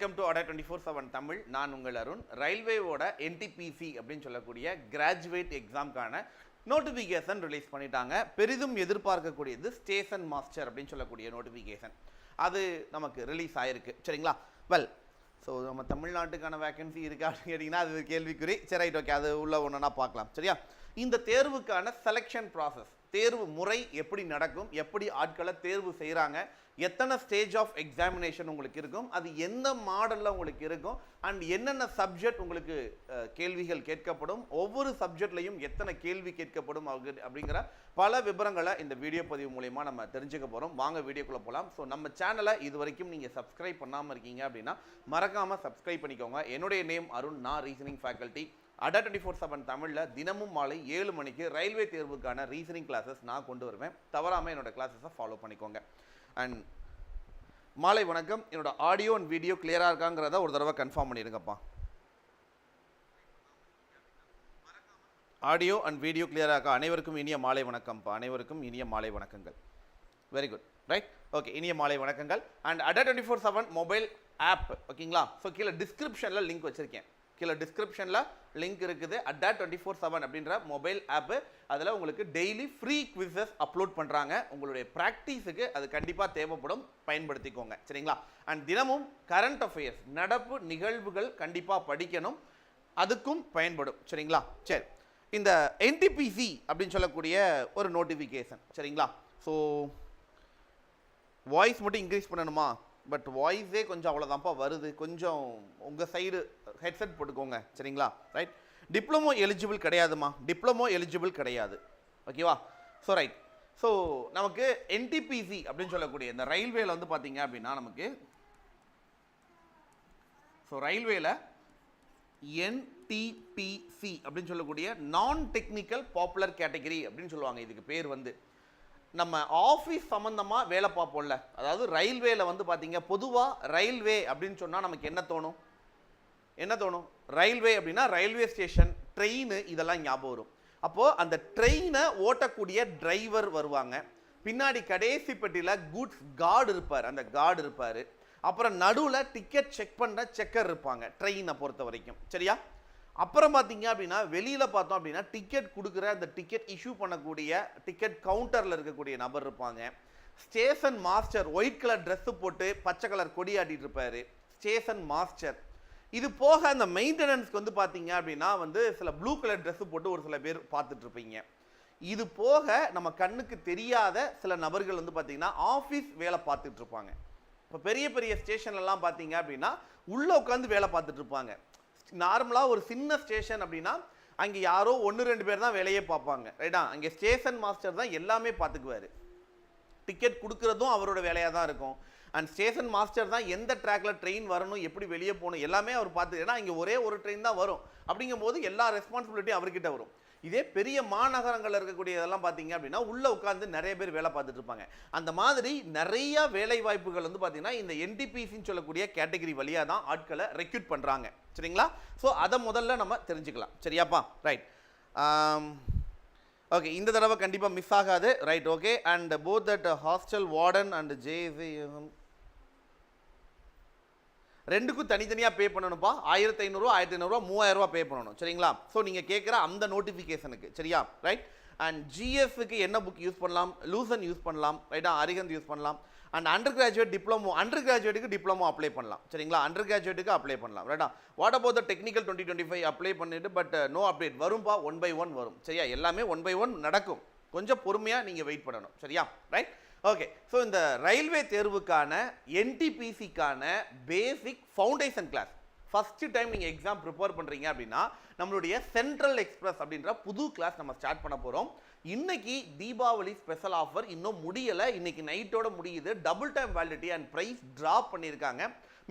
Welcome to Adda twenty four seven Tamil நான் உங்கள் Arun. ரயில்வேவோட NTPC அப்படின்னு சொல்லக்கூடிய கிராஜுவேட் எக்ஸாம்க்கான நோட்டிஃபிகேஷன் ரிலீஸ் பண்ணிட்டாங்க. பெரிதும் எதிர்பார்க்கக்கூடியது ஸ்டேஷன் மாஸ்டர் அப்படின்னு சொல்லக்கூடிய நோட்டிஃபிகேஷன் அது நமக்கு ரிலீஸ் ஆயிருக்கு. சரிங்களா? வெல் ஸோ நம்ம தமிழ்நாட்டுக்கான வேகன்சி இருக்கா அப்படின்னு கேட்டிங்கன்னா அது கேள்விக்குறி. சரி ரைட் ஓகே அது உள்ள ஒன்றுனா பார்க்கலாம். சரியா? இந்த தேர்வுக்கான செலெக்ஷன் ப்ராசஸ் தேர்வு முறை எப்படி நடக்கும் எப்படி ஆட்களை தேர்வு செய்கிறாங்க எத்தனை ஸ்டேஜ் ஆஃப் எக்ஸாமினேஷன் உங்களுக்கு இருக்கும் அது எந்த மாடலில் உங்களுக்கு இருக்கும் அண்ட் என்னென்ன சப்ஜெக்ட் உங்களுக்கு கேள்விகள் கேட்கப்படும் ஒவ்வொரு சப்ஜெக்ட்லையும் எத்தனை கேள்வி கேட்கப்படும் அப்படிங்கிற பல விவரங்களை இந்த வீடியோ பதிவு மூலயமா நம்ம தெரிஞ்சுக்க போகிறோம் வாங்க வீடியோக்குள்ளே போகலாம் ஸோ நம்ம சேனலை இது வரைக்கும் நீங்கள் சப்ஸ்கிரைப் பண்ணாமல் இருக்கீங்க அப்படின்னா மறக்காமல் சப்ஸ்கிரைப் பண்ணிக்கோங்க. என்னுடைய நேம் அருண் நான் reasoning faculty Adda twenty four seven தமிழில் தினமும் மாலை ஏழு மணிக்கு ரயில்வே தேர்வுக்கான ரீசனிங் கிளாஸஸ் நான் கொண்டு வருவேன். தவறாமல் என்னோட கிளாஸஸை ஃபாலோ பண்ணிக்கோங்க. அண்ட் மாலை வணக்கம். என்னோட ஆடியோ அண்ட் வீடியோ கிளியராக இருக்காங்கிறத ஒரு தடவை கன்ஃபார்ம் பண்ணிடுங்கப்பா. ஆடியோ அண்ட் வீடியோ கிளியராக இருக்கா? அனைவருக்கும் இனிய மாலை வணக்கம்ப்பா. அனைவருக்கும் இனிய மாலை வணக்கங்கள். வெரி குட் ரைட் ஓகே இனிய மாலை வணக்கங்கள். And Adda twenty four seven mobile app ஓகேங்களா ஸோ கீழே டிஸ்கிரிப்ஷனில் லிங்க் வச்சுருக்கேன். கீழே டிஸ்கிரிப்ஷனில் லிங்க் இருக்குது. அட் டுவெண்ட்டி ஃபோர் செவன் அப்படின்ற மொபைல் ஆப்பு அதில் உங்களுக்கு டெய்லி ஃப்ரீ குவிசஸ் அப்லோட் பண்ணுறாங்க உங்களுடைய ப்ராக்டிஸுக்கு அது கண்டிப்பாக தேவைப்படும். பயன்படுத்திக்கோங்க. சரிங்களா? அண்ட் தினமும் கரண்ட் அஃபேர்ஸ் நடப்பு நிகழ்வுகள் கண்டிப்பாக படிக்கணும். அதுக்கும் பயன்படும். சரிங்களா? சரி. இந்த என்டிபிசி அப்படின்னு சொல்லக்கூடிய ஒரு நோட்டிஃபிகேஷன் சரிங்களா? ஸோ வாய்ஸ் மட்டும் இன்க்ரீஸ் பண்ணணுமா? பட் வாய்ஸே கொஞ்சம் அவ்வளோதான்ப்பா வருது. கொஞ்சம் உங்கள் சைடு ஹெட்செட் போட்டுக்கோங்க. சரிங்களா? ரைட் டிப்ளமோ எலிஜிபிள் கிடையாதுமா டிப்ளமோ எலிஜிபிள் கிடையாது. ஓகேவா ஸோ ரைட் ஸோ நமக்கு என்டிபிசி அப்படின்னு சொல்லக்கூடிய இந்த ரயில்வேல வந்து பார்த்தீங்க அப்படின்னா நமக்கு ஸோ ரயில்வேல என்டிபிசி அப்படின்னு சொல்லக்கூடிய நான் டெக்னிக்கல் பாப்புலர் கேட்டகரி அப்படின்னு சொல்லுவாங்க. இதுக்கு பேர் வந்து நம்ம ஆஃபீஸ் சம்மந்தமாக வேலை பார்ப்போம்ல. அதாவது ரயில்வேல வந்து பார்த்தீங்க பொதுவாக ரயில்வே அப்படின்னு சொன்னால் நமக்கு என்ன தோணும்? என்ன தோணும்? ரயில்வே அப்படின்னா ரயில்வே ஸ்டேஷன் ட்ரெயின் இதெல்லாம் ஞாபகம் வரும். அப்போது அந்த ட்ரெயினை ஓட்டக்கூடிய டிரைவர் வருவாங்க. பின்னாடி கடைசி பெட்டியில் குட்ஸ் கார்டு இருப்பார். அந்த கார்டு இருப்பார். அப்புறம் நடுவில் டிக்கெட் செக் பண்ண செக்கர் இருப்பாங்க. ட்ரெயினை பொறுத்த வரைக்கும். சரியா? அப்புறம் பார்த்தீங்க அப்படின்னா வெளியில் பார்த்தோம் அப்படின்னா டிக்கெட் கொடுக்குற அந்த டிக்கெட் இஷ்யூ பண்ணக்கூடிய டிக்கெட் கவுண்டரில் இருக்கக்கூடிய நபர் இருப்பாங்க. Station master white colour dress போட்டு பச்சை கலர் கொடி ஆட்டிட்டு இருப்பார். Station master. இது போக அந்த மெயின்டெனன்ஸ்க்கு வந்து பார்த்தீங்க அப்படின்னா வந்து சில ப்ளூ கலர் ட்ரெஸ்ஸு போட்டு ஒரு சில பேர் பார்த்துட்ருப்பீங்க இது போக நம்ம கண்ணுக்கு தெரியாத சில நபர்கள் வந்து பார்த்தீங்கன்னா ஆஃபீஸ் வேலை பார்த்துட்ருப்பாங்க இப்போ பெரிய பெரிய ஸ்டேஷன்லலாம் பார்த்தீங்க அப்படின்னா உள்ளே உட்காந்து வேலை பார்த்துட்ருப்பாங்க நார்மலாக ஒரு சின்ன ஸ்டேஷன் அப்படின்னா அங்கே யாரோ ஒன்று ரெண்டு பேர் தான் வேலையே பார்ப்பாங்க. ரைட்டா அங்கே ஸ்டேஷன் மாஸ்டர் தான் எல்லாமே பார்த்துக்குவார். டிக்கெட் கொடுக்குறதும் அவரோட வேலையாக தான் இருக்கும். அண்ட் ஸ்டேஷன் மாஸ்டர் தான் எந்த ட்ராக்ல ட்ரெயின் வரணும் எப்படி வெளியே போகணும் எல்லாமே அவர் பார்த்து ஏன்னா இங்கே ஒரே ஒரு ட்ரெயின் தான் வரும். அப்படிங்கும்போது எல்லா ரெஸ்பான்சிபிலிட்டியும் அவர்கிட்ட வரும். இதே பெரிய மாநகரங்களில் இருக்கக்கூடிய இதெல்லாம் பார்த்தீங்க அப்படின்னா உள்ளே உட்காந்து நிறைய பேர் வேலை பார்த்துட்டு இருப்பாங்க. அந்த மாதிரி நிறைய வேலை வாய்ப்புகள் வந்து பார்த்தீங்கன்னா இந்த என்டிபிசின்னு சொல்லக்கூடிய கேட்டகரி வழியாக தான் ஆட்களை ரெக்யூட் பண்ணுறாங்க சரிங்களா? ஸோ அதை முதல்ல நம்ம தெரிஞ்சுக்கலாம். சரியாப்பா? ரைட் ஓகே இந்த தடவை கண்டிப்பாக மிஸ் ஆகாது. Right okay and both that hostel warden and JSAM ரெண்டுக்கும் தனித்தனியாக பே பண்ணணும்ப்பா ஆயிரத்தி ஐநூறுரூவா ஆயிரத்தி ஐநூறுரூவா மூவாயிரரூவா பே பண்ணணும். சரிங்களா? ஸோ நீங்கள் கேட்குற அந்த நோட்டிஃபிகேஷனுக்கு சரியா? ரைட் அண்ட் ஜிஎஸ்க்கு என்ன புக் யூஸ் பண்ணலாம்? லூசன் யூஸ் பண்ணலாம். ரைட்டா அரிகந்த் யூஸ் பண்ணலாம். And under graduate diploma under கிராஜுவேட்டுக்கு diploma apply பண்ணலாம். சரிங்களா? அண்டர் கிராஜுவேட்டுக்கு அப்ளை பண்ணலாம். ரைட்டா what about the technical twenty twenty five apply பண்ணிட்டு பட் நோ அப்டேட் வரும்பா? ஒன் பை ஒன் வரும். சரியா? எல்லாமே ஒன் பை ஒன் நடக்கும். கொஞ்சம் பொறுமையாக நீங்கள் வெயிட் பண்ணணும். சரியா? ரைட் ஓகே ஸோ இந்த ரயில்வே தேர்வுக்கான என்டிபிசிக்கான basic foundation class first time நீங்கள் எக்ஸாம் ப்ரிப்பேர் பண்ணுறீங்க அப்படின்னா நம்மளுடைய சென்ட்ரல் எக்ஸ்பிரஸ் அப்படின்ற புது கிளாஸ் நம்ம ஸ்டார்ட் பண்ண போகிறோம் இன்னைக்கு தீபாவளி ஸ்பெஷல் ஆஃபர் இன்னும் முடியலை. இன்னைக்கு நைட்டோட முடியுது. Double time validity and price drop பண்ணியிருக்காங்க.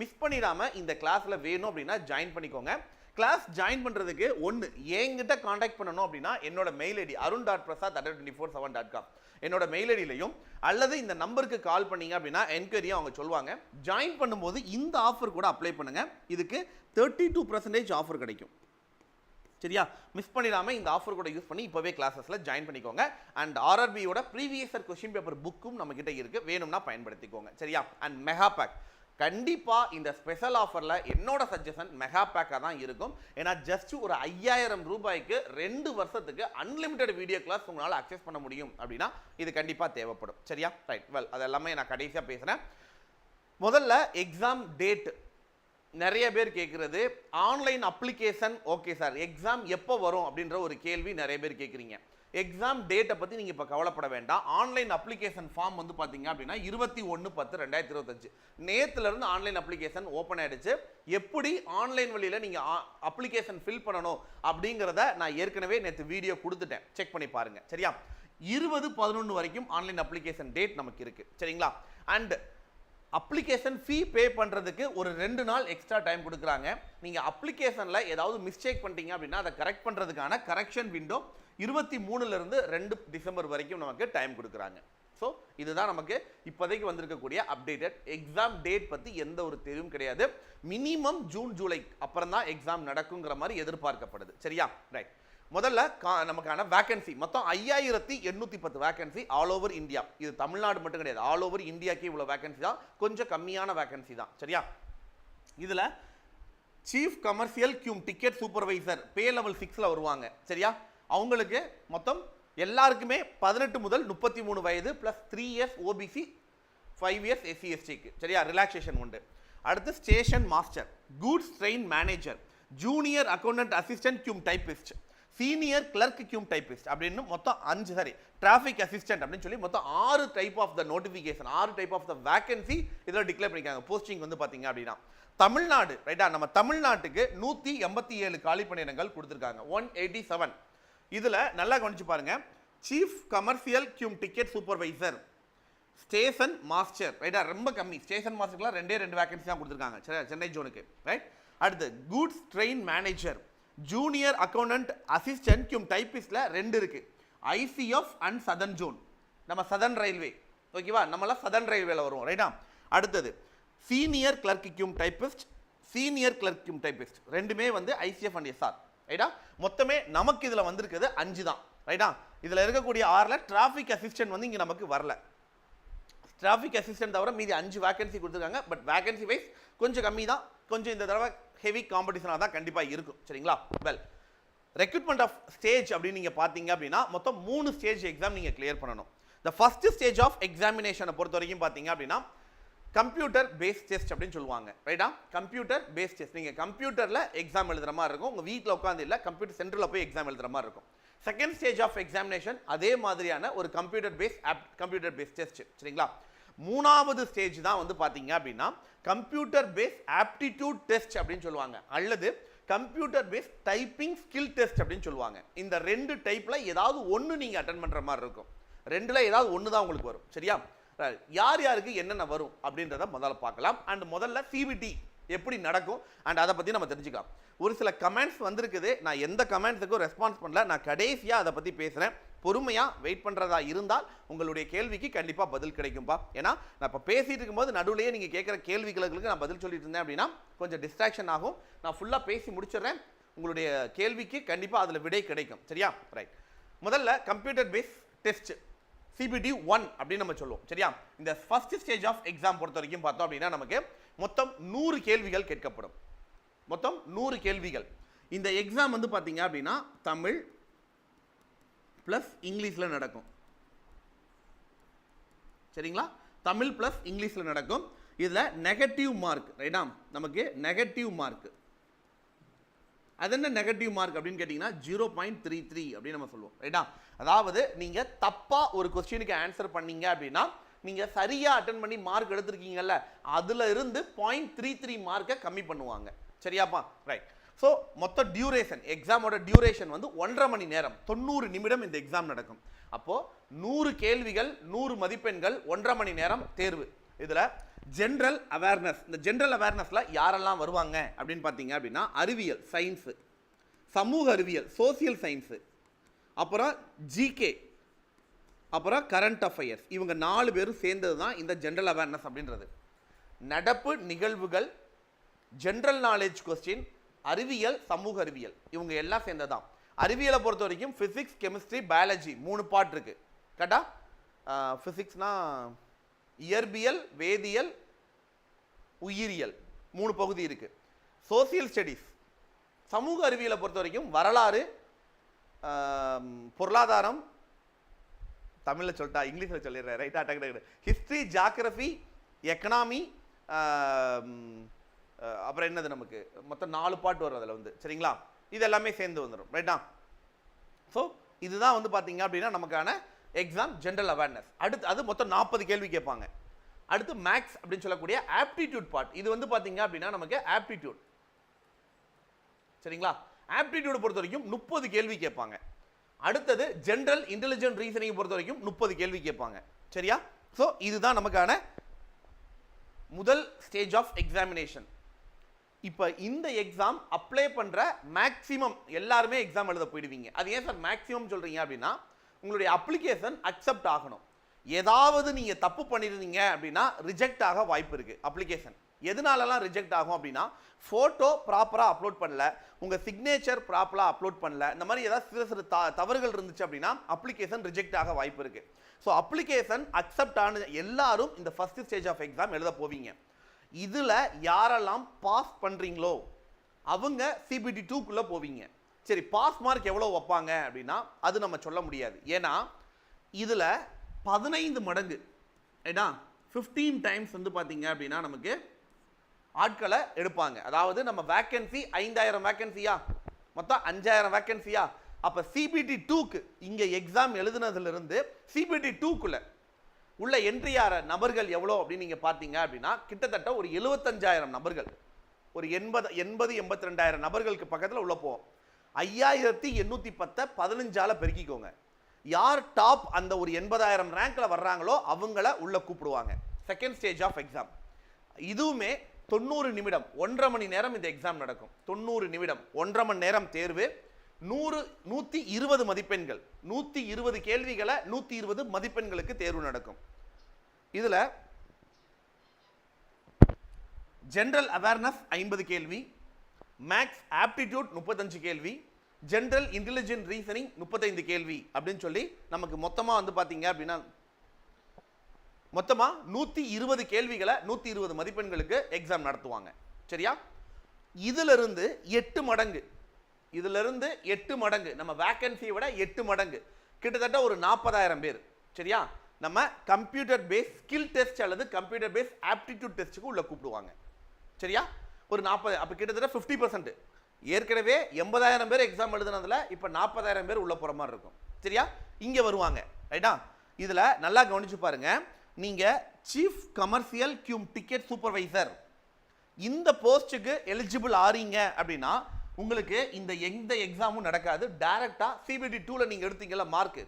மிஸ் பண்ணிடாமல் இந்த கிளாஸில் வேணும் அப்படின்னா ஜாயின் பண்ணிக்கோங்க. கிளாஸ் ஜாயின் பண்ணுறதுக்கு ஒன்று என்கிட்ட காண்டாக்ட் பண்ணணும் அப்படின்னா என்னோட mail ID Arun dot Prasad at twenty four seven dot com என்னோட மெயில் ஐடியிலையும் அல்லது இந்த நம்பருக்கு கால் பண்ணீங்க அப்படின்னா என்கொயரியும் அவங்க சொல்லுவாங்க. ஜாயின் பண்ணும்போது இந்த ஆஃபர் கூட அப்ளை பண்ணுங்கள் இதுக்கு தேர்ட்டி டூ பர்சன்டேஜ் ஆஃபர் கிடைக்கும். சரியா? மிஸ் பண்ணிடாமல் இந்த ஆஃபர் கூட யூஸ் பண்ணி இப்போவே கிளாஸஸில் ஜாயின் பண்ணிக்கோங்க. அண்ட் ஆர்ஆர்பியோட ப்ரீவியஸ் கொஸ்டின் பேப்பர் புக்கும் நம்மக்கிட்ட இருக்குது இருக்கு. வேணும்னா பயன்படுத்திக்கோங்க. சரியா? அண்ட் மெகா பேக் கண்டிப்பாக இந்த ஸ்பெஷல் ஆஃபரில் என்னோட சஜஷன் மெகா பேக்காக தான் இருக்கும். ஏன்னா ஜஸ்ட் ஒரு ஐயாயிரம் ரூபாய்க்கு ரெண்டு வருஷத்துக்கு அன்லிமிட்டெட் வீடியோ கிளாஸ் உங்களால் அக்சஸ் பண்ண முடியும் அப்படின்னா இது கண்டிப்பாக தேவைப்படும். சரியா? ரைட் வெல் அது எல்லாமே நான் கடைசியாக பேசுகிறேன் முதல்ல எக்ஸாம் டேட் நிறைய பேர் கேட்குறது online application okay sir exam எப்போ வரும்? அப்படின்ற ஒரு கேள்வி நிறைய பேர் கேட்குறீங்க எக்ஸாம் டேட்டை பற்றி நீங்கள் இப்போ கவலைப்பட வேண்டாம். ஆன்லைன் அப்ளிகேஷன் ஃபார்ம் வந்து பார்த்தீங்க அப்படின்னா இருபத்தி ஒன்று பத்து ரெண்டாயிரத்தி இருபத்தஞ்சு. நேற்றுலேருந்து ஆன்லைன் அப்ளிகேஷன் ஓப்பன் ஆகிடுச்சு எப்படி ஆன்லைன் வழியில் நீங்கள் அப்ளிகேஷன் ஃபில் பண்ணணும் அப்படிங்கிறத நான் ஏற்கனவே நேற்று வீடியோ கொடுத்துட்டேன். செக் பண்ணி பாருங்கள் சரியா? இருபது பதினொன்று வரைக்கும் ஆன்லைன் அப்ளிகேஷன் டேட் நமக்கு இருக்குது சரிங்களா? அண்ட் அப்ளிகேஷன் ஃபீ பே பண்ணுறதுக்கு ஒரு ரெண்டு நாள் எக்ஸ்ட்ரா டைம் கொடுக்குறாங்க. நீங்கள் அப்ளிகேஷனில் ஏதாவது மிஸ்டேக் பண்ணிட்டீங்க அப்படின்னா அதை கரெக்ட் பண்ணுறதுக்கான கரெக்ஷன் விண்டோ இருபத்தி மூணுலேருந்து ரெண்டு டிசம்பர் வரைக்கும் நமக்கு டைம் கொடுக்குறாங்க. ஸோ இதுதான் நமக்கு இப்போதைக்கு வந்திருக்கக்கூடிய அப்டேட்டட் எக்ஸாம் டேட் பற்றி எந்த ஒரு தெளிவும் கிடையாது. மினிமம் ஜூன் ஜூலை அப்புறம் தான் எக்ஸாம் நடக்குங்கிற மாதிரி எதிர்பார்க்கப்படுது. சரியா? ரைட் முதல்ல கா- நமக்கான வேகன்சி மொத்தம் ஐயாயிரத்தி எண்ணூற்றி பத்து வேகன்சி ஆல் ஓவர் இந்தியா இது தமிழ்நாடு மட்டும் கிடையாது. ஆல் ஓவர் இந்தியாக்கு இவ்வளோ வேகன்சி தான். கொஞ்சம் கம்மியான வேகன்சி தான். சரியா? இதில் chief commercial cum ticket supervisor pay level சிக்ஸில் வருவாங்க. சரியா? அவங்களுக்கு மொத்தம் எல்லாருக்குமே பதினெட்டு முதல் முப்பத்தி மூணு வயது plus three years OBC five years SC எஸ்டிக்கு சரியா? ரிலாக்ஸேஷன் உண்டு. அடுத்து station master goods train manager junior accountant assistant cum typist senior clerk cum typist அப்படின்னு மொத்தம் அஞ்சு சாரி டிராஃபிக் அசிஸ்டன்ட் அப்படின்னு சொல்லி மொத்தம் ஆறு டைப் ஆஃப் த நோட்டிஃபிகேஷன் ஆறு டைப் ஆஃப் த வேகன்சி இதில் டிக்ளேர் பண்ணியிருக்காங்க. போஸ்டிங் வந்து பார்த்தீங்க அப்படின்னா. தமிழ்நாடு ரைட்டா நம்ம தமிழ்நாட்டுக்கு நூற்றி எண்பத்தி ஏழு காலி பணியிடங்கள் கொடுத்துருக்காங்க. ஒன் எயிட்டி செவன் இதில் நல்லா கவனிச்சு பாருங்கள் chief commercial cum ticket supervisor station master ரைட்டா ரொம்ப கம்மி. ஸ்டேஷன் மாஸ்டருக்குலாம் ரெண்டே ரெண்டு வேகன்சி தான் கொடுத்துருக்காங்க. சரியா சென்னை ஜோனுக்கு. ரைட் அடுத்து goods train manager junior accountant assistant cum டைப்பிஸ்டில் ரெண்டு இருக்குது ஐசிஎஃப் அண்ட் சதன் ஜோன் நம்ம சதன் ரயில்வே ஓகேவா நம்மளாம் சதன் ரயில்வேல வருவோம். ரைட்டா அடுத்தது senior clerk cum typist senior clerk cum typist ரெண்டுமே வந்து ஐசிஎஃப் அண்ட் எஸ்ஆர் ரைட்டா? மொத்தமே நமக்கு இதில் வந்திருக்கிறது அஞ்சு தான். ரைட்டா? இதில் இருக்கக்கூடிய ஆறில் டிராஃபிக் அசிஸ்டன்ட் வந்து இங்கே நமக்கு வரல. டிராஃபிக் அசிஸ்டன்ட் தவிர மீதி அஞ்சு வேகன்சி கொடுத்துருக்காங்க. பட் வேகன்சி வைஸ் கொஞ்சம் கம்மி தான். கொஞ்சம் இந்த தடவை ஹெவி காம்படிஷனாக தான் கண்டிப்பாக இருக்கும். சரிங்களா? வெல் ரெக்ரூட்மெண்ட் ஆஃப் ஸ்டேஜ் அப்படின்னு நீங்கள் பார்த்தீங்க அப்படின்னா மொத்தம் மூணு ஸ்டேஜ் எக்ஸாம் நீங்கள் கிளியர் பண்ணணும். த ஃபஸ்ட்டு ஸ்டேஜ் ஆஃப் எக்ஸாமினேஷனை பொறுத்த வரைக்கும் பார்த்தீங்க அப்படின்னா கம்ப்யூட்டர் பேஸ் டெஸ்ட் அப்படின்னு சொல்லுவாங்க. ரைட்டா கம்ப்யூட்டர் பேஸ் டெஸ்ட் நீங்கள் கம்ப்யூட்டரில் எக்ஸாம் எழுதுற மாதிரி இருக்கும். உங்கள் வீட்டில் உட்காந்து இல்லை கம்ப்யூட்டர் சென்டரில் போய் எக்ஸாம் எழுதுற மாதிரி இருக்கும். செகண்ட் ஸ்டேஜ் ஆஃப் எக்ஸாமினேஷன் அதே மாதிரியான ஒரு computer base of computer base test சரிங்களா? மூணாவது ஸ்டேஜ் தான் வந்து பார்த்தீங்க அப்படின்னா கம்ப்யூட்டர் பேஸ் ஆப்டிடியூட் டெஸ்ட் அப்படின்னு சொல்லுவாங்க. அல்லது computer base typing skill test அப்படின்னு சொல்லுவாங்க. இந்த ரெண்டு டைப்பில் ஏதாவது ஒன்று நீங்கள் அட்டன் பண்ணுற மாதிரி இருக்கும். ரெண்டில் ஏதாவது ஒன்று தான் உங்களுக்கு வரும். சரியா? யார் யாருக்கு என்னென்ன வரும் அப்படின்றத முதல்ல பார்க்கலாம். அண்ட் முதல்ல சிபிடி எப்படி நடக்கும்? அண்ட் அதை பற்றி நம்ம தெரிஞ்சுக்கலாம். ஒரு சில கமெண்ட்ஸ் வந்திருக்குது. நான் எந்த கமெண்ட்ஸுக்கும் ரெஸ்பான்ஸ் பண்ணல. நான் கடைசியாக அதை பற்றி பேசுகிறேன் பொறுமையாக வெயிட் பண்ணுறதா இருந்தால் உங்களுடைய கேள்விக்கு கண்டிப்பாக பதில் கிடைக்கும்பா. ஏன்னா நான் இப்போ பேசிகிட்டு இருக்கும்போது நடுவிலேயே நீங்கள் கேட்குற கேள்விகளுக்கு நான் பதில் சொல்லிட்டு இருந்தேன் அப்படின்னா கொஞ்சம் டிஸ்ட்ராக்ஷன் ஆகும். நான் ஃபுல்லாக பேசி முடிச்சிடுறேன். உங்களுடைய கேள்விக்கு கண்டிப்பாக அதில் விடை கிடைக்கும். சரியா? ரைட் முதல்ல computer base test CBT one அப்படின்னு நம்ம சொல்லுவோம். சரியா? இந்த ஃபர்ஸ்ட் ஸ்டேஜ் ஆஃப் எக்ஸாம் பொறுத்த வரைக்கும் பார்த்தோம் அப்படின்னா நமக்கு மொத்தம் நூறு கேள்விகள் கேட்கப்படும். மொத்தம் நூறு கேள்விகள். இந்த எக்ஸாம் வந்து பார்த்தீங்க அப்படின்னா தமிழ் ப்ளஸ் இங்கிலீஷில் நடக்கும். சரிங்களா? தமிழ் ப்ளஸ் இங்கிலீஷில் நடக்கும். இதில் நெகட்டிவ் மார்க் ரைட்டா நமக்கு நெகட்டிவ் மார்க் அது என்ன நெகட்டிவ் மார்க் அப்படின்னு கேட்டிங்கன்னா ஜீரோ பாயிண்ட் த்ரீ த்ரீ அப்படின்னு நம்ம சொல்லுவோம். ரைட்டா அதாவது நீங்கள் தப்பாக ஒரு கொஸ்டினுக்கு ஆன்சர் பண்ணீங்க அப்படின்னா நீங்கள் சரியாக அட்டன் பண்ணி மார்க் எடுத்திருக்கீங்கல்ல அதில் இருந்து பாயிண்ட் த்ரீ த்ரீ மார்க்கை கம்மி பண்ணுவாங்க. சரியாப்பா? ரைட் ஸோ மொத்த டியூரேஷன் எக்ஸாமோட டியூரேஷன் வந்து ஒன்றரை மணி நேரம். தொண்ணூறு நிமிடம் இந்த எக்ஸாம் நடக்கும். அப்போது நூறு கேள்விகள் நூறு மதிப்பெண்கள் ஒன்றரை மணி நேரம் தேர்வு. இதில் ஜென்ரல் அவேர்னஸ் இந்த ஜென்ரல் அவேர்னஸில் யாரெல்லாம் வருவாங்க அப்படின்னு பார்த்தீங்க அப்படின்னா அறிவியல் சயின்ஸு சமூக அறிவியல் சோசியல் சயின்ஸு அப்புறம் ஜிகே அப்புறம் கரண்ட் அஃபயர்ஸ் இவங்க நாலு பேரும் சேர்ந்தது தான் இந்த ஜென்ரல் அவேர்னஸ் அப்படின்றது. நடப்பு நிகழ்வுகள் ஜென்ரல் நாலேஜ் கொஸ்டின் அறிவியல் சமூக அறிவியல். இவங்க எல்லாம் சேர்ந்தது தான் அறிவியலை பொறுத்த வரைக்கும் ஃபிசிக்ஸ் கெமிஸ்ட்ரி பயாலஜி மூணு பார்ட் இருக்குது கரெக்டாக ஃபிசிக்ஸ்னால் இயற்பியல் வேதியியல் உயிரியல். மூணு பகுதி இருக்குது சோசியல் ஸ்டடீஸ் சமூக அறிவியலை பொறுத்த வரைக்கும் வரலாறு பொருளாதாரம் தமிழில் சொல்லிட்டா இங்கிலீஷில் சொல்லிடுறேன். ரைட்டா டக்கு ஹிஸ்ட்ரி ஜாகிரஃபி எக்கனாமி அப்புறம் என்னது நமக்கு? மொத்தம் நாலு பாட்டு வரும் அதில் வந்து. சரிங்களா? இது எல்லாமே சேர்ந்து வந்துடும் ரைட்டா ஸோ இதுதான் வந்து பார்த்தீங்க அப்படின்னா நமக்கான எக்ஸாம் ஜென்ரல் அவேர்னஸ் அடுத்து அது மொத்தம் நாற்பது கேள்வி கேட்பாங்க. அடுத்து மேக்ஸ் அப்படின்னு சொல்லக்கூடிய ஆப்டிடியூட் பார்ட் இது வந்து பார்த்தீங்க அப்படின்னா நமக்கு ஆப்டிடியூட் சரிங்களா? ஆப்டிடியூட் பொறுத்த வரைக்கும் முப்பது கேள்வி கேட்பாங்க. அடுத்தது ஜென்ரல் இன்டெலிஜென்ட் ரீசனிங் பொறுத்த வரைக்கும் முப்பது கேள்வி கேட்பாங்க. சரியா? ஸோ இதுதான் நமக்கான முதல் ஸ்டேஜ் ஆஃப் எக்ஸாமினேஷன் இப்போ இந்த எக்ஸாம் அப்ளை பண்ணுற மேக்ஸிமம் எல்லாருமே எக்ஸாம் எழுத போயிடுவீங்க. அது ஏன் சார் மேக்ஸிமம் சொல்கிறீங்க அப்படின்னா உங்களுடைய அப்ளிகேஷன் அக்செப்ட் ஆகணும். ஏதாவது நீங்கள் தப்பு பண்ணியிருந்தீங்க அப்படின்னா ரிஜெக்ட் ஆக வாய்ப்பு இருக்குது அப்ளிகேஷன் எதனாலலாம் ரிஜெக்ட் ஆகும் அப்படின்னா ஃபோட்டோ ப்ராப்பராக அப்லோட் பண்ணல உங்கள் சிக்னேச்சர் ப்ராப்பராக அப்லோட் பண்ணல இந்த மாதிரி ஏதாவது சிறு சிறு த தவறுகள் இருந்துச்சு அப்படின்னா அப்ளிகேஷன் ரிஜெக்ட் ஆக வாய்ப்பு இருக்குது ஸோ அப்ளிகேஷன் அக்செப்ட் ஆன எல்லாரும் இந்த ஃபஸ்ட்டு ஸ்டேஜ் ஆஃப் எக்ஸாம் எழுத போவீங்க. இதில் யாரெல்லாம் பாஸ் பண்ணுறீங்களோ அவங்க சிபிடி டூக்குள்ளே போவீங்க. சரி பாஸ் மார்க் எவ்வளோ வைப்பாங்க அப்படின்னா அது நம்ம சொல்ல முடியாது. ஏன்னா இதில் பதினைந்து மடங்கு ஏன்னா ஃபிஃப்டீன் டைம்ஸ் வந்து பார்த்தீங்க அப்படின்னா நமக்கு ஆட்களை எடுப்பாங்க. அதாவது நம்ம வேக்கன்சி ஐந்தாயிரம் வேக்கன்சியா மொத்தம் அஞ்சாயிரம் வேக்கன்சியா அப்போ சிபிடி டூக்கு இங்கே எக்ஸாம் எழுதுனதுலேருந்து சிபிடி டூக்குள்ள உள்ள என்ட்ரி ஆகிற நபர்கள் எவ்வளோ அப்படின்னு நீங்கள் பார்த்தீங்க அப்படின்னா கிட்டத்தட்ட ஒரு எழுபத்தஞ்சாயிரம் நபர்கள். ஒரு எண்பது எண்பது எண்பத்தி ரெண்டாயிரம் நபர்களுக்கு பக்கத்தில் உள்ள போவோம். ஐயாயிரத்தி எண்ணூற்றி பத்தை பதினஞ்சால பெருக்கிக்கோங்க. யார் டாப் அந்த ஒரு எண்பதாயிரம் ரேங்க்ல வர்றாங்களோ அவங்கள உள்ள கூப்பிடுவாங்க. செகண்ட் ஸ்டேஜ் ஆஃப் எக்ஸாம் இதுவுமே தொண்ணூறு நிமிடம் ஒன்றரை மணி நேரம் இந்த எக்ஸாம் நடக்கும். தொண்ணூறு நிமிடம் ஒன்றரை மணி நேரம் தேர்வு. நூறு நூற்றி இருபது மதிப்பெண்கள். நூற்றி இருபது கேள்விகளை நூற்றி இருபது மதிப்பெண்களுக்கு தேர்வு நடக்கும். இதில் ஜென்ரல் அவேர்னஸ் ஐம்பது கேள்வி மேக்ஸ் ஆப்டிடியூட் முப்பத்தஞ்சு கேள்வி. ஜென்ரல் இன்டெலிஜென்ட் ரீசனிங் முப்பத்தைந்து கேள்வி அப்படின்னு சொல்லி நமக்கு மொத்தமாக வந்து பார்த்தீங்க அப்படின்னா மொத்தமாக நூற்றி இருபது கேள்விகளை நூற்றி இருபது மதிப்பெண்களுக்கு எக்ஸாம் நடத்துவாங்க. சரியா? இதிலிருந்து எட்டு மடங்கு இதிலிருந்து எட்டு மடங்கு நம்ம வேக்கன்சியை விட எட்டு மடங்கு கிட்டத்தட்ட ஒரு நாற்பதாயிரம் பேர். சரியா? நம்ம கம்ப்யூட்டர் பேஸ் ஸ்கில் டெஸ்ட் அல்லது கம்ப்யூட்டர் பேஸ் ஆப்டிடியூட் டெஸ்ட்டுக்கு உள்ளே கூப்பிடுவாங்க. சரியா? ஒரு நாற்பது அப்போ கிட்டத்தட்ட ஃபிஃப்டி பர்சன்ட் ஏற்கனவே எண்பதாயிரம் பேர் எக்ஸாம் எழுதுனதுல இப்போ நாற்பதாயிரம் பேர் உள்ள போகிற மாதிரி இருக்கும். சரியா? இங்கே வருவாங்க. ரைட்டா இதில் நல்லா கவனிச்சு பாருங்க. நீங்கள் chief commercial cum ticket supervisor இந்த போஸ்ட்டுக்கு எலிஜிபிள் ஆறீங்க அப்படின்னா உங்களுக்கு இந்த எந்த எக்ஸாமும் நடக்காது. டைரெக்டாக சிபிடி டூவில் நீங்கள் எடுத்தீங்கல்ல மார்க்கு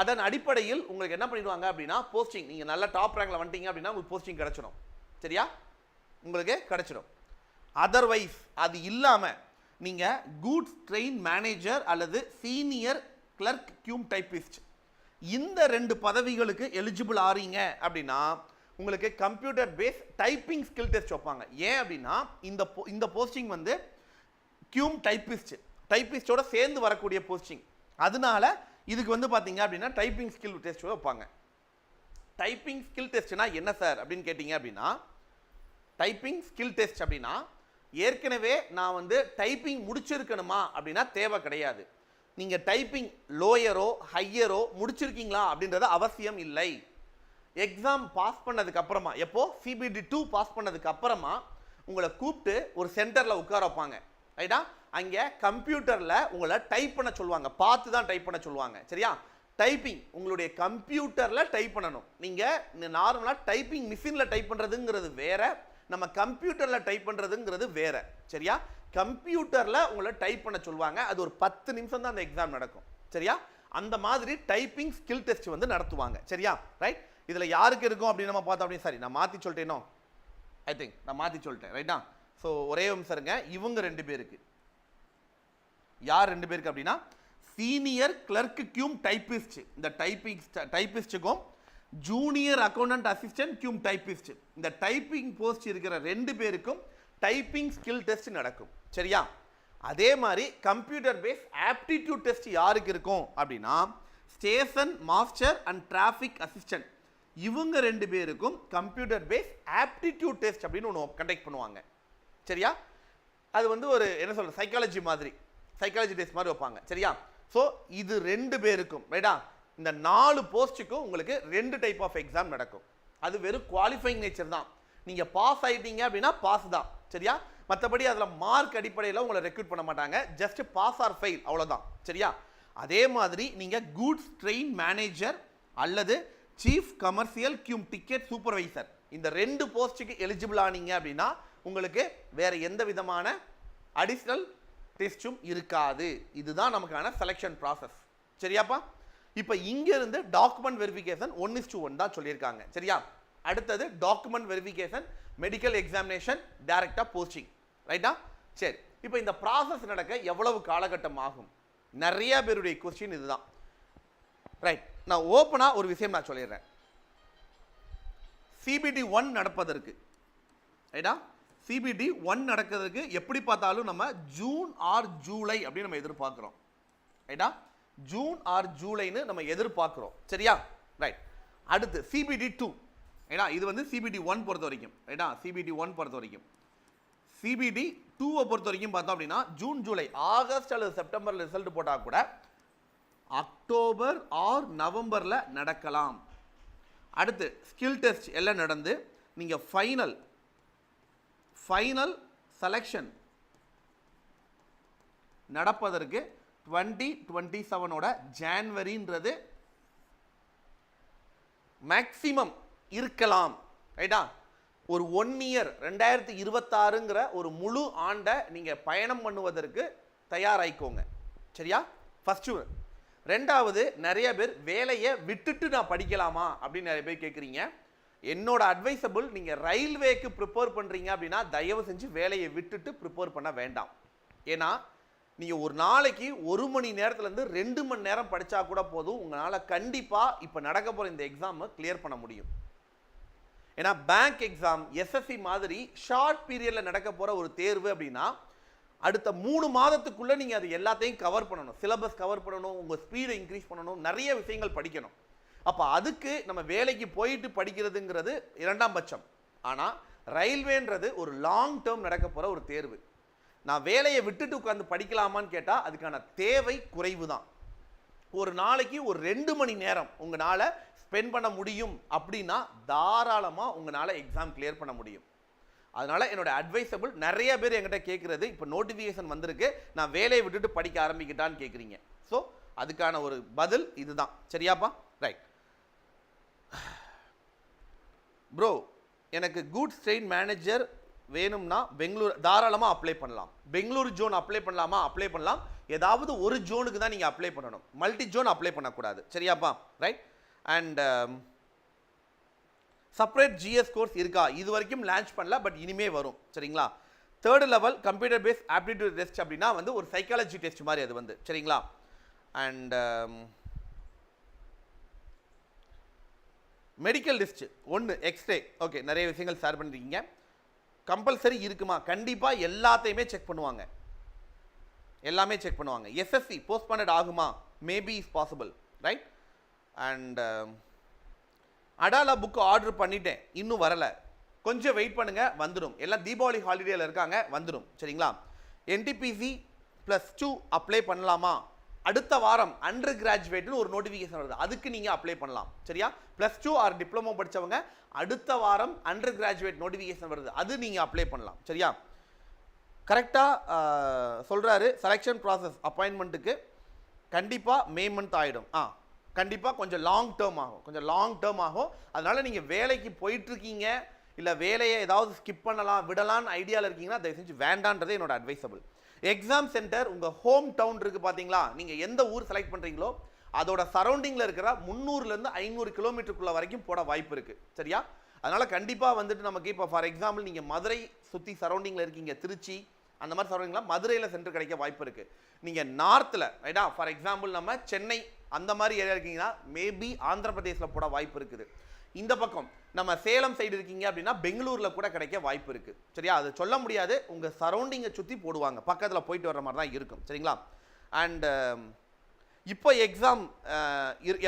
அதன் அடிப்படையில் உங்களுக்கு என்ன பண்ணிடுவாங்க அப்படின்னா போஸ்டிங் நீங்கள் நல்லா டாப் ரேங்கில் வந்துட்டீங்க அப்படின்னா உங்களுக்கு போஸ்டிங் கிடச்சிடும். சரியா? உங்களுக்கு கிடச்சிடும். அதர்வைஸ் அது இல்லாமல் நீங்கள் கூட்ஸ் ட்ரெயின் மேனேஜர் அல்லது சீனியர் கிளர்க் கியூம் டைப்பிஸ்ட் இந்த ரெண்டு பதவிகளுக்கு எலிஜிபிள் ஆறீங்க அப்படின்னா உங்களுக்கு computer base typing skill test வைப்பாங்க. ஏன் அப்படின்னா இந்த போ இந்த போஸ்டிங் வந்து கியூம் டைப்பிஸ்ட் டைப்பிஸ்டோட சேர்ந்து வரக்கூடிய போஸ்டிங் அதனால இதுக்கு வந்து பார்த்தீங்க அப்படின்னா டைப்பிங் ஸ்கில் டெஸ்ட் வைப்பாங்க. டைப்பிங் ஸ்கில் டெஸ்ட்னா என்ன சார் அப்படின்னு கேட்டிங்க அப்படின்னா டைப்பிங் ஸ்கில் டெஸ்ட் அப்படின்னா ஏற்கனவே நான் வந்து டைப்பிங் முடிச்சிருக்கணுமா அப்படின்னா தேவை கிடையாது. நீங்கள் டைப்பிங் லோயரோ ஹையரோ முடிச்சிருக்கீங்களா அப்படின்றது அவசியம் இல்லை. எக்ஸாம் பாஸ் பண்ணதுக்கு அப்புறமா எப்போ? சிபிடி டூ பாஸ் பண்ணதுக்கு அப்புறமா உங்களை கூப்பிட்டு ஒரு சென்டரில் உட்கார வைப்பாங்க. ரைட்டா? அங்கே கம்ப்யூட்டரில் உங்களை டைப் பண்ண சொல்லுவாங்க. பார்த்து தான் டைப் பண்ண சொல்லுவாங்க. சரியா? டைப்பிங் உங்களுடைய கம்ப்யூட்டரில் டைப் பண்ணணும். நீங்கள் நார்மலாக டைப்பிங் மிஷினில் டைப் பண்ணுறதுங்கிறது வேறு. நம்ம கம்ப்யூட்டரில் டைப் பண்ணுறதுங்கிறது வேறு. சரியா? கம்ப்யூட்டரில் உங்களை டைப் பண்ண சொல்லுவாங்க. அது ஒரு பத்து நிமிஷம் தான் அந்த எக்ஸாம் நடக்கும். சரியா? அந்த மாதிரி டைப்பிங் ஸ்கில் டெஸ்ட் வந்து நடத்துவாங்க. சரியா? ரைட் இதில் யாருக்கு இருக்கும் அப்படின்னு நம்ம பார்த்தோம் அப்படின்னு சாரி நான் மாற்றி சொல்லிட்டேனோ? ஐ திங்க் நான் மாற்றி சொல்லிட்டேன். ரைட்டா ஸோ ஒரே நிமிஷம் இவங்க ரெண்டு பேருக்கு. யார் ரெண்டு பேருக்கு அப்படின்னா சீனியர் கிளர்க் கியூம் டைப்பிஸ்ட் இந்த typing டைப்பிஸ்ட்டுக்கும் junior accountant assistant cum typist இந்த டைப்பிங் போஸ்ட் இருக்கிற ரெண்டு பேருக்கும் டைப்பிங் ஸ்கில் டெஸ்ட் நடக்கும். சரியா? அதே மாதிரி கம்ப்யூட்டர் பேஸ் ஆப்டிடியூட் டெஸ்ட் யாருக்கு இருக்கும் அப்படின்னா station master and traffic assistant இவங்க ரெண்டு பேருக்கும் கம்ப்யூட்டர் பேஸ் ஆப்டிடியூட் டெஸ்ட் அப்படின்னு ஒன்று கண்டக்ட் பண்ணுவாங்க. சரியா? அது வந்து ஒரு என்ன சொல்கிறது சைக்காலஜி மாதிரி. சைக்காலஜி டெஸ்ட் மாதிரி வைப்பாங்க. சரியா? ஸோ இது ரெண்டு பேருக்கும் ரைட்டா இந்த நாலு போஸ்ட்டுக்கும் உங்களுக்கு ரெண்டு டைப் ஆஃப் எக்ஸாம் நடக்கும். அது வெறும் குவாலிஃபைங் நேச்சர் தான். நீங்கள் பாஸ் ஆகிட்டீங்க அப்படின்னா பாஸ் தான். சரியா? மற்றபடி அதில் மார்க் அடிப்படையில் உங்களை ரெக்ரூட் பண்ண மாட்டாங்க. ஜஸ்ட் பாஸ் ஆர் ஃபெயில் அவ்வளோதான் சரியா? அதே மாதிரி நீங்கள் கூட்ஸ் ட்ரெயின் மேனேஜர் அல்லது chief commercial cum ticket supervisor இந்த ரெண்டு போஸ்ட்டுக்கு எலிஜிபிள் ஆனீங்க அப்படின்னா உங்களுக்கு வேறு எந்த விதமான அடிஷ்னல் டெஸ்ட்டும் இருக்காது. இதுதான் நமக்கான செலெக்ஷன் ப்ராசஸ் சரியாப்பா? இப்போ இங்கேருந்து document verification one is to one தான் சொல்லியிருக்காங்க. சரியா? அடுத்தது டாக்குமெண்ட் வெரிஃபிகேஷன் மெடிக்கல் எக்ஸாமினேஷன் டேரெக்டாக போஸ்டிங் ரைட்டா சரி. இப்போ இந்த ப்ராசஸ் நடக்க எவ்வளவு காலகட்டம் ஆகும்? நிறைய பேருடைய கொஸ்டின் இதுதான். ரைட் நான் ஓப்பனாக ஒரு விஷயம் நான் சொல்லிடுறேன். சிபிடி ஒன் நடப்பதற்கு. ரைட்டா சிபிடி ஒன் நடக்கிறதுக்கு எப்படி பார்த்தாலும் நம்ம ஜூன் ஆர் ஜூலை அப்படின்னு நம்ம எதிர்பார்க்குறோம். ரைட்டா ஜூன் ஆர் ஜூலைன்னு நம்ம எதிர்பார்க்குறோம். சரியா? ரைட் அடுத்து சிபிடி டூ ஏன்னா இது வந்து சிபிடி ஒன் பொறுத்த வரைக்கும். ரைட்டா சிபிடி ஒன் பொறுத்த வரைக்கும். சிபிடி டூவை பொறுத்த வரைக்கும் பார்த்தோம் அப்படின்னா ஜூன் ஜூலை ஆகஸ்ட் அல்லது செப்டம்பர் ரிசல்ட் போட்டால் கூட அக்டோபர் ஆர் நவம்பரில் நடக்கலாம். அடுத்து ஸ்கில் டெஸ்ட் எல்லாம் நடந்து நீங்கள் ஃபைனல் ஃபைனல் செலெக்ஷன் நடப்பதற்கு டுவெண்ட்டி டுவெண்ட்டி செவனோட ஜான்வரின்றது மேக்சிமம் இருக்கலாம் ரைட்டா? ஒரு ஒன் இயர் ரெண்டாயிரத்தி இருபத்தாறுங்கிற ஒரு முழு ஆண்டை நீங்கள் பயணம் பண்ணுவதற்கு தயாராகிக்கோங்க சரியா? ஃபஸ்ட்டு ரெண்டாவது நிறைய பேர் வேலையை விட்டுட்டு நான் படிக்கலாமா அப்படின்னு நிறைய பேர் கேட்குறீங்க என்னோட அட்வைசபிள் நீங்கள் ரயில்வேக்கு ப்ரிப்பேர் பண்ணுறீங்க அப்படின்னா தயவு செஞ்சு வேலையை விட்டுட்டு ப்ரிப்பேர் பண்ண வேண்டாம். ஏன்னா நீங்கள் ஒரு நாளைக்கு ஒரு மணி நேரத்துலேருந்து ரெண்டு மணி நேரம் படித்தா கூட போதும். உங்களால் கண்டிப்பாக இப்போ நடக்க போகிற இந்த எக்ஸாமை கிளியர் பண்ண முடியும். ஏன்னா பேங்க் எக்ஸாம் எஸ்எஸ்சி மாதிரி ஷார்ட் பீரியடில் நடக்க போகிற ஒரு தேர்வு அப்படின்னா அடுத்த மூணு மாதத்துக்குள்ளே நீங்கள் அது எல்லாத்தையும் கவர் பண்ணணும். சிலபஸ் கவர் பண்ணணும் உங்கள் ஸ்பீடை இன்க்ரீஸ் பண்ணணும் நிறைய விஷயங்கள் படிக்கணும். அப்போ அதுக்கு நம்ம வேலைக்கு போயிட்டு படிக்கிறதுங்கிறது இரண்டாம் பட்சம். ஆனால் ரயில்வேன்றது ஒரு லாங் டேர்ம் நடக்க போகிற ஒரு தேர்வு. நான் வேலையை விட்டுட்டு உட்காந்து படிக்கலாமான்னு கேட்டால் அதுக்கான தேவை குறைவு தான் ஒரு நாளைக்கு ஒரு ரெண்டு மணி நேரம் உங்களால் ஸ்பெண்ட் பண்ண முடியும் அப்படின்னா தாராளமாக உங்களால் எக்ஸாம் கிளியர் பண்ண முடியும். அதனால் என்னோட அட்வைசபிள் நிறைய பேர் என்கிட்ட கேட்குறது இப்போ நோட்டிஃபிகேஷன் வந்திருக்கு நான் வேலையை விட்டுட்டு படிக்க ஆரம்பிக்கிட்டான்னு கேட்குறீங்க ஸோ அதுக்கான ஒரு பதில் இதுதான். சரியாப்பா? ரைட் ப்ரோ எனக்கு குட் ட்ரெயின் மேனேஜர் வேணும்னா பெங்களூர் தாராளமாக அப்ளை பண்ணலாம். பெங்களூர் ஜோன் அப்ளை பண்ணலாமா? அப்ளை பண்ணலாம். ஏதாவது ஒரு ஜோனுக்கு தான் நீங்கள் அப்ளை பண்ணணும். மல்டி ஜோன் அப்ளை பண்ணக்கூடாது. சரியாப்பா? Right and separate GS course இருக்கா? இது வரைக்கும் லான்ச் பண்ணல பட் இனிமே வரும். சரிங்களா? Third level computer base aptitude test அப்படின்னா வந்து ஒரு சைக்காலஜி டெஸ்ட் மாதிரி அது வந்து. சரிங்களா? அண்ட் மெடிக்கல் லிஸ்ட் ஒன்று எக்ஸ்ரே ஓகே நிறைய விஷயங்கள் ஷேர் பண்ணிருக்கீங்க. கம்பல்சரி இருக்குமா? கண்டிப்பாக எல்லாத்தையுமே செக் பண்ணுவாங்க. எல்லாமே செக் பண்ணுவாங்க. எஸ்எஸ்சி போஸ்ட்பாண்டட் ஆகுமா? Maybe is possible right and அடாலா book order பண்ணிட்டேன். இன்னும் வரலை. கொஞ்சம் வெயிட் பண்ணுங்கள் வந்துடும் எல்லாம் தீபாவளி ஹாலிடேயில் இருக்காங்க வந்துடும் சரிங்களா? என்டிபிசி ப்ளஸ் டூ அப்ளை பண்ணலாமா? அடுத்த வாரம் அண்டர் கிராஜுவேட்னு ஒரு நோட்டிஃபிகேஷன் வருது. அதுக்கு நீங்கள் அப்ளை பண்ணலாம். சரியா? ப்ளஸ் டூ ஆர் டிப்ளமோ படித்தவங்க அடுத்த வாரம் அண்டர் கிராஜுவேட் நோட்டிஃபிகேஷன் வருது. அது நீங்கள் அப்ளை பண்ணலாம். சரியா? கரெக்டாக சொல்கிறாரு செலெக்ஷன் ப்ராசஸ் அப்பாயின்மெண்ட்டுக்கு கண்டிப்பாக மே மந்த் ஆகிடும் ஆ கண்டிப்பாக கொஞ்சம் லாங் டேர்ம் ஆகும். கொஞ்சம் லாங் டேர்ம் ஆகும். அதனால் நீங்கள் வேலைக்கு போயிட்டுருக்கீங்க இல்லை வேலையை ஏதாவது ஸ்கிப் பண்ணலாம் விடலான்னு ஐடியாவில் இருக்கீங்கன்னா தயவு செஞ்சு வேண்டான்றதே என்னோட அட்வைசபிள் எக்ஸாம் சென்டர் உங்கள் ஹோம் டவுன் இருக்குது பார்த்தீங்களா நீங்கள் எந்த ஊர் செலக்ட் பண்ணுறீங்களோ அதோட சரௌண்டிங்கில் இருக்கிற முந்நூறுலேருந்து ஐநூறு கிலோமீட்டருக்குள்ள வரைக்கும் போட வாய்ப்பு இருக்குது சரியா? அதனால் கண்டிப்பாக வந்துட்டு நமக்கு இப்போ ஃபார் எக்ஸாம்பிள் நீங்கள் மதுரை சுற்றி சரௌண்டிங்கில் இருக்கீங்க திருச்சி அந்த மாதிரி சரௌண்டிங்கில் மதுரையில் சென்டர் கிடைக்க வாய்ப்பு இருக்குது நீங்கள் நார்த்தில் ரைட்டா ஃபார் எக்ஸாம்பிள் நம்ம சென்னை அந்த மாதிரி ஏரியா இருக்கீங்கன்னா மேபி ஆந்திர பிரதேசில் போட வாய்ப்பு இருக்குது. இந்த பக்கம். நம்ம சேலம் சைடு இருக்கீங்க அப்படின்னா பெங்களூரில் கூட கிடைக்க வாய்ப்பு இருக்குது சரியா? அது சொல்ல முடியாது. உங்கள் சரௌண்டிங்கை சுற்றி போடுவாங்க. பக்கத்தில் போயிட்டு வர மாதிரி தான் இருக்கும். சரிங்களா? அண்டு um, இப்போ எக்ஸாம்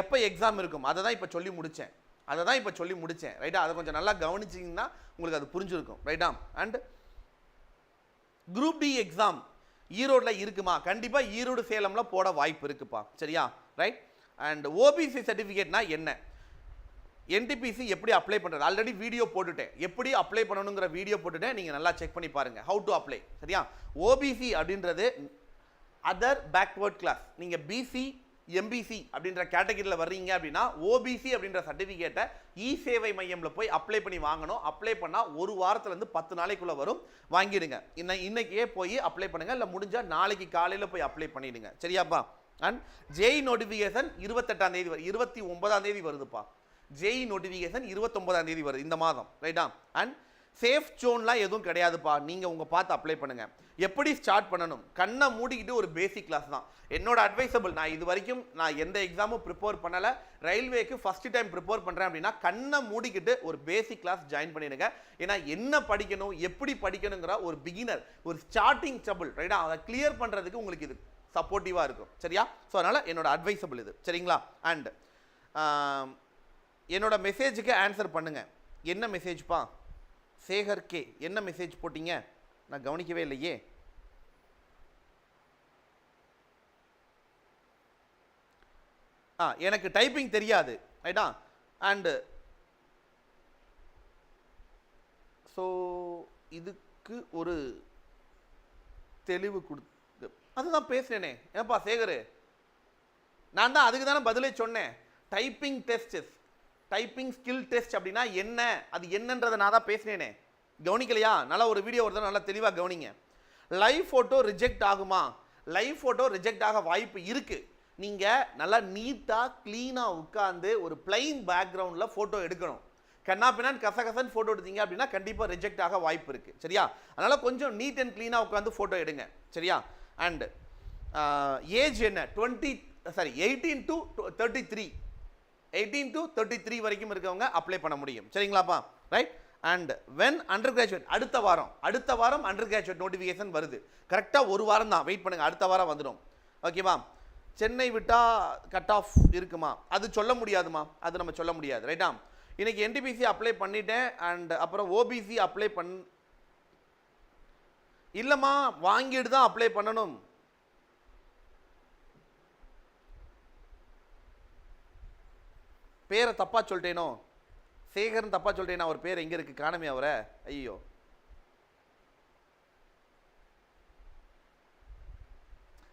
எப்போ எக்ஸாம் இருக்கும்? அதை தான் இப்போ சொல்லி முடித்தேன் அதை தான் இப்போ சொல்லி முடித்தேன் ரைட்டா அதை கொஞ்சம் நல்லா கவனிச்சிங்கன்னா உங்களுக்கு அது புரிஞ்சிருக்கும். ரைட்டா அண்ட் குரூப் டி எக்ஸாம் ஈரோடில் இருக்குமா? கண்டிப்பாக ஈரோடு சேலமில் போட வாய்ப்பு இருக்குப்பா. சரியா? ரைட் அண்ட் ஓபிசி சர்டிஃபிகேட்னா என்ன? என்டிபிசி எப்படி அப்ளை பண்ணுறது ஆல்ரெடி வீடியோ போட்டுட்டேன். எப்படி அப்ளை பண்ணணுங்கிற வீடியோ போட்டுட்டேன். நீங்கள் நல்லா செக் பண்ணி பாருங்கள் ஹவு டு அப்ளை சரியா? ஓபிசி அப்படின்றது அதர் பேக்வேர்ட் கிளாஸ் நீங்கள் பிசி எம்பிசி அப்படின்ற கேட்டகரியில் வர்றீங்க அப்படின்னா ஓபிசி அப்படின்ற சர்டிஃபிகேட்டை இ சேவை மையமில் போய் அப்ளை பண்ணி வாங்கணும். அப்ளை பண்ணால் ஒரு வாரத்துலேருந்து பத்து நாளைக்குள்ளே வரும். வாங்கிடுங்க. இன்ன இன்னைக்கே போய் அப்ளை பண்ணுங்கள் இல்லை முடிஞ்சால் நாளைக்கு காலையில் போய் அப்ளை பண்ணிடுங்க. சரியாப்பா? அண்ட் ஜெய் நோட்டிஃபிகேஷன் இருபத்தெட்டாம் தேதி இருபத்தி ஒன்பதாம் தேதி வருதுப்பா. ஜேஇ நோட்டிஃபிகேஷன் இருபத்தொம்போதாம் தேதி வருது இந்த மாதம் ரைட்டா அண்ட் சேஃப் ஜோன்லாம் எதுவும் கிடையாதுப்பா. நீங்கள் உங்கள் பார்த்து அப்ளை பண்ணுங்கள் எப்படி ஸ்டார்ட் பண்ணணும்? கண்ணை மூடிக்கிட்டு ஒரு பேசிக் கிளாஸ் தான். என்னோட அட்வைசபிள் நான் இது வரைக்கும் நான் எந்த எக்ஸாமும் ப்ரிப்பேர் பண்ணலை. ரயில்வேக்கு ஃபஸ்ட்டு டைம் ப்ரிப்பேர் பண்ணுறேன் அப்படின்னா கண்ணை மூடிக்கிட்டு ஒரு பேசிக் கிளாஸ் ஜாயின் பண்ணிடுங்க. ஏன்னா என்ன படிக்கணும் எப்படி படிக்கணுங்கிற ஒரு பிகினர் ஒரு ஸ்டார்டிங் ட்ரபிள் ரைட்டா அதை கிளியர் பண்ணுறதுக்கு உங்களுக்கு இது சப்போர்ட்டிவாக இருக்கும். சரியா? ஸோ அதனால் என்னோட அட்வைசபிள் இது. சரிங்களா? அண்ட் என்னோட மெசேஜுக்கு ஆன்சர் பண்ணுங்கள் என்ன மெசேஜ்ப்பா சேகர் கே என்ன மெசேஜ் போட்டீங்க? நான் கவனிக்கவே இல்லையே. ஆ எனக்கு டைப்பிங் தெரியாது ரைட்டா அண்டு ஸோ இதுக்கு ஒரு தெளிவு கொடுத்து அதுதான் பேசுகிறேனே ஏப்பா சேகர்? நான் தான் அதுக்கு தானே பதிலே சொன்னேன். Typing tests typing skill test அப்படின்னா என்ன? அது என்னன்றதை நான் தான் பேசினேனே. கவனிக்கலையா? நல்லா ஒரு வீடியோ ஒரு தடவை நல்லா தெளிவாக கவனிங்க. லைவ் ஃபோட்டோ ரிஜெக்ட் ஆகுமா? லைவ் ஃபோட்டோ ரிஜெக்ட் ஆக வாய்ப்பு இருக்குது நீங்கள் நல்லா நீட்டாக க்ளீனாக உட்காந்து ஒரு பிளைன் பேக்ரவுண்டில் ஃபோட்டோ எடுக்கணும். கண்ணா பின்னான் கசகசன்னு ஃபோட்டோ எடுத்தீங்க அப்படின்னா கண்டிப்பாக ரிஜெக்ட் ஆக வாய்ப்பு இருக்குது சரியா? அதனால் கொஞ்சம் நீட் அண்ட் க்ளீனாக உட்காந்து ஃபோட்டோ எடுங்க. சரியா? அண்டு ஏஜ் uh, என்ன? Twenty sorry eighteen to thirty three eighteen to thirty three வரைக்கும் இருக்கவங்க அப்ளை பண்ண முடியும். சரிங்களாப்பா? Right and when under graduate அடுத்த வாரம் அடுத்த வாரம் அண்டர் கிராஜுவேட் நோட்டிஃபிகேஷன் வருது கரெக்டாக ஒரு வாரம் தான். வெயிட் பண்ணுங்க அடுத்த வாரம் வந்துடும். ஓகேவா சென்னை விட்டால் கட் ஆஃப் இருக்குமா? அது சொல்ல முடியாதுமா? அது நம்ம சொல்ல முடியாது. ரைட்டா இன்னைக்கு என்டிபிசி அப்ளை பண்ணிட்டேன். அண்ட் அப்புறம் ஓபிசி அப்ளை பண் இல்லைம்மா வாங்கிட்டு தான் அப்ளை பண்ணணும். பேரை தப்பாக சொல்லிட்டேனோ? சேகர்னு தப்பாக சொல்லிட்டேனா? அவர் பேர் எங்கே இருக்குது காணமே அவரை. ஐயோ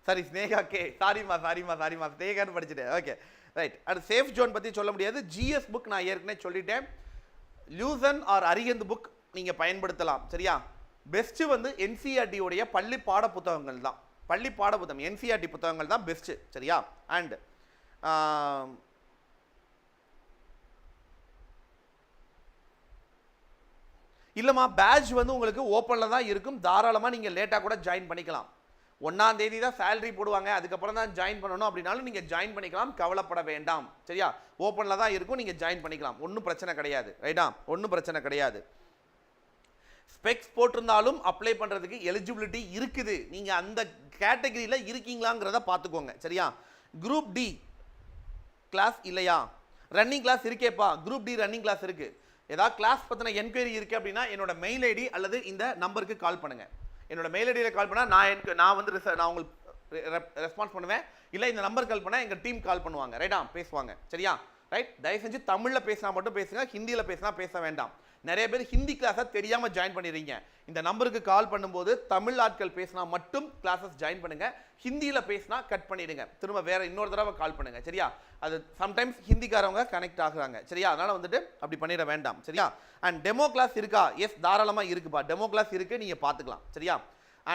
சாரி ஸ்னேகா கே. சாரிம்மா சாரிம்மா சாரிம்மா ஸ்னேகான்னு படிச்சுட்டேன். ஓகே ரைட் அடுத்து சேஃப் ஜோன் பற்றி சொல்ல முடியாது. ஜிஎஸ் புக் நான் ஏற்கனவே சொல்லிட்டேன். லியூசன் ஆர் அரியந்த் புக் நீங்கள் பயன்படுத்தலாம். சரியா? பெஸ்ட்டு வந்து என்சிஆர்டியோடைய உடைய பள்ளி பாட புத்தகங்கள் தான். பள்ளி பாட புத்தகம் என்சிஆர்டி புத்தகங்கள் தான் பெஸ்ட்டு சரியா? அண்ட் இல்லைம்மா பேட்ச் வந்து உங்களுக்கு ஓப்பனில் தான் இருக்கும். தாராளமாக நீங்கள் லேட்டாக கூட ஜாயின் பண்ணிக்கலாம். ஒன்றாம் தேதி தான் சேலரி போடுவாங்க. அதுக்கப்புறம் தான் ஜாயின் பண்ணணும். அப்படின்னாலும் நீங்கள் ஜாயின் பண்ணிக்கலாம். கவலைப்பட வேண்டாம். சரியா? ஓப்பனில் தான் இருக்கும். நீங்கள் ஜாயின் பண்ணிக்கலாம். ஒன்றும் பிரச்சனை கிடையாது. ரைட்டா ஒன்றும் பிரச்சனை கிடையாது. ஸ்பெக்ஸ் போட்டிருந்தாலும் அப்ளை பண்ணுறதுக்கு எலிஜிபிலிட்டி இருக்குது. நீங்கள் அந்த கேட்டகரியில் இருக்கீங்களாங்கிறத பார்த்துக்கோங்க. சரியா? குரூப் டி கிளாஸ் இல்லையா? ரன்னிங் கிளாஸ் இருக்கேப்பா. குரூப் டி ரன்னிங் கிளாஸ் இருக்குது ஏதாவது கிளாஸ் பற்றின என்கொயரி இருக்குது அப்படின்னா என்னோட மெயில் ஐடி அல்லது இந்த நம்பருக்கு கால் பண்ணுங்கள் என்னோட மெயில் ஐடியில் கால் பண்ணால் நான் எனக்கு நான் வந்து ரிச- நான் உங்களுக்கு ரெஸ்பான்ஸ் பண்ணுவேன். இல்லை இந்த நம்பர் கால் பண்ணால் எங்கள் டீம் கால் பண்ணுவாங்க. ரைட்டா பேசுவாங்க. சரியா? ரைட் தயவு செஞ்சு தமிழில் பேசினா மட்டும் பேசுங்க ஹிந்தியில் பேசினா பேச வேண்டாம். நிறைய பேர் ஹிந்தி கிளாஸை தெரியாமல் ஜாயின் பண்ணிடுறீங்க. இந்த நம்பருக்கு கால் பண்ணும்போது தமிழ் ஆட்கள் பேசினா மட்டும் கிளாஸஸ் ஜாயின் பண்ணுங்கள் ஹிந்தியில் பேசினா கட் பண்ணிடுங்க. திரும்ப வேற இன்னொரு தடவை கால் பண்ணுங்கள் சரியா? அது சம்டைம்ஸ் ஹிந்திக்காரவங்க கனெக்ட் ஆகுறாங்க. சரியா? அதனால் வந்துட்டு அப்படி பண்ணிட வேண்டாம். சரியா? அண்ட் டெமோ கிளாஸ் இருக்கா? எஸ் தாராளமாக இருக்குப்பா. டெமோ கிளாஸ் இருக்குது நீங்கள் பார்த்துக்கலாம் சரியா?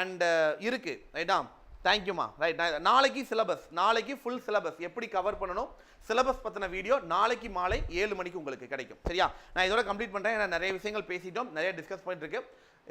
அண்டு இருக்குது ரைட்டா தேங்க்யூமா ரைட் நாளைக்கு சிலபஸ் நாளைக்கு ஃபுல் சிலபஸ் எப்படி கவர் பண்ணணும்? சிலபஸ் பற்றின வீடியோ நாளைக்கு மாலை ஏழு மணிக்கு உங்களுக்கு கிடைக்கும். சரியா? நான் இதோட கம்ப்ளீட் பண்ணுறேன் ஏன்னா நிறைய விஷயங்கள் பேசிட்டோம். நிறைய டிஸ்கஸ் பண்ணிட்டு இருக்கு.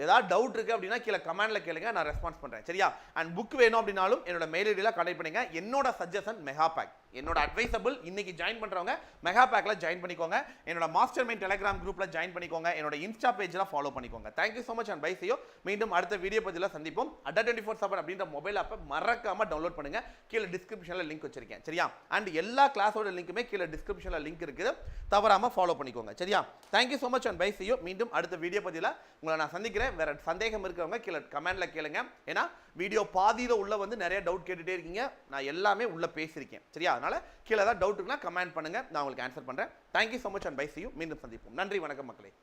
ஏதாவது டவுட் இருக்கு அப்படின்னா கீழே கமெண்டில் கேளுங்க நான் ரெஸ்பான்ஸ் பண்றேன். சரியா? அண்ட் புக் வேணும் அப்படின்னாலும் என்னோட மெயில் ஐடியில் கான்டாக்ட் பண்ணுங்க. என்னோட சஜஷன் மெகா பேக் என்னோட அட்வைசபிள் இன்னைக்கு ஜாயின் பண்றவங்க மெகா பேக்கில் ஜாயின் பண்ணிக்கோங்க. என்னோட மாஸ்டர் மைண்ட் டெலிகிராம் குரூப்ல ஜாயின் பண்ணிக்கோங்க. என்னோட இன்ஸ்டா பேஜில் ஃபாலோ பண்ணிக்கோங்க. Thank you so much and bye செய்யோ மீண்டும் அடுத்த வீடியோ பதில சந்திப்போம். அட்டா டுவெண்ட்டி ஃபோர் செவன் அப்படின்ற மொபைல் ஆப்பை மறக்காம டவுன்லோட் பண்ணுங்க. கீழே டிஸ்கிரிப்ஷனில் லிங்க் வச்சிருக்கேன். சரியா? அண்ட் எல்லா கிளாஸோட லிங்க்குமே கீழே டிஸ்கிரிப்ஷனில் லிங்க் இருக்குது. தவறாம ஃபாலோ பண்ணிக்கோங்க. சரியா? Thank you so much and bye செய்யோ மீண்டும் அடுத்த வீடியோ பதில உங்களை நான் சந்திக்கிறேன். வேற சந்தேகம் இருக்கிறவங்க கீழே கமெண்ட்ல கேளுங்க. ஏன்னா வீடியோ பாதியில உள்ள வந்து நிறைய டவுட் கேட்டுட்டே இருக்கீங்க. நான் எல்லாமே உள்ள பேசியிருக்கேன். சரியா? அதனால கீழே ஏதாவது டவுட் இருக்குன்னா கமெண்ட் பண்ணுங்க. நான் உங்களுக்கு ஆன்சர் பண்றேன். Thank you so much and bye செய்யும் மீண்டும் சந்திப்போம். நன்றி. வணக்கம் மக்களே.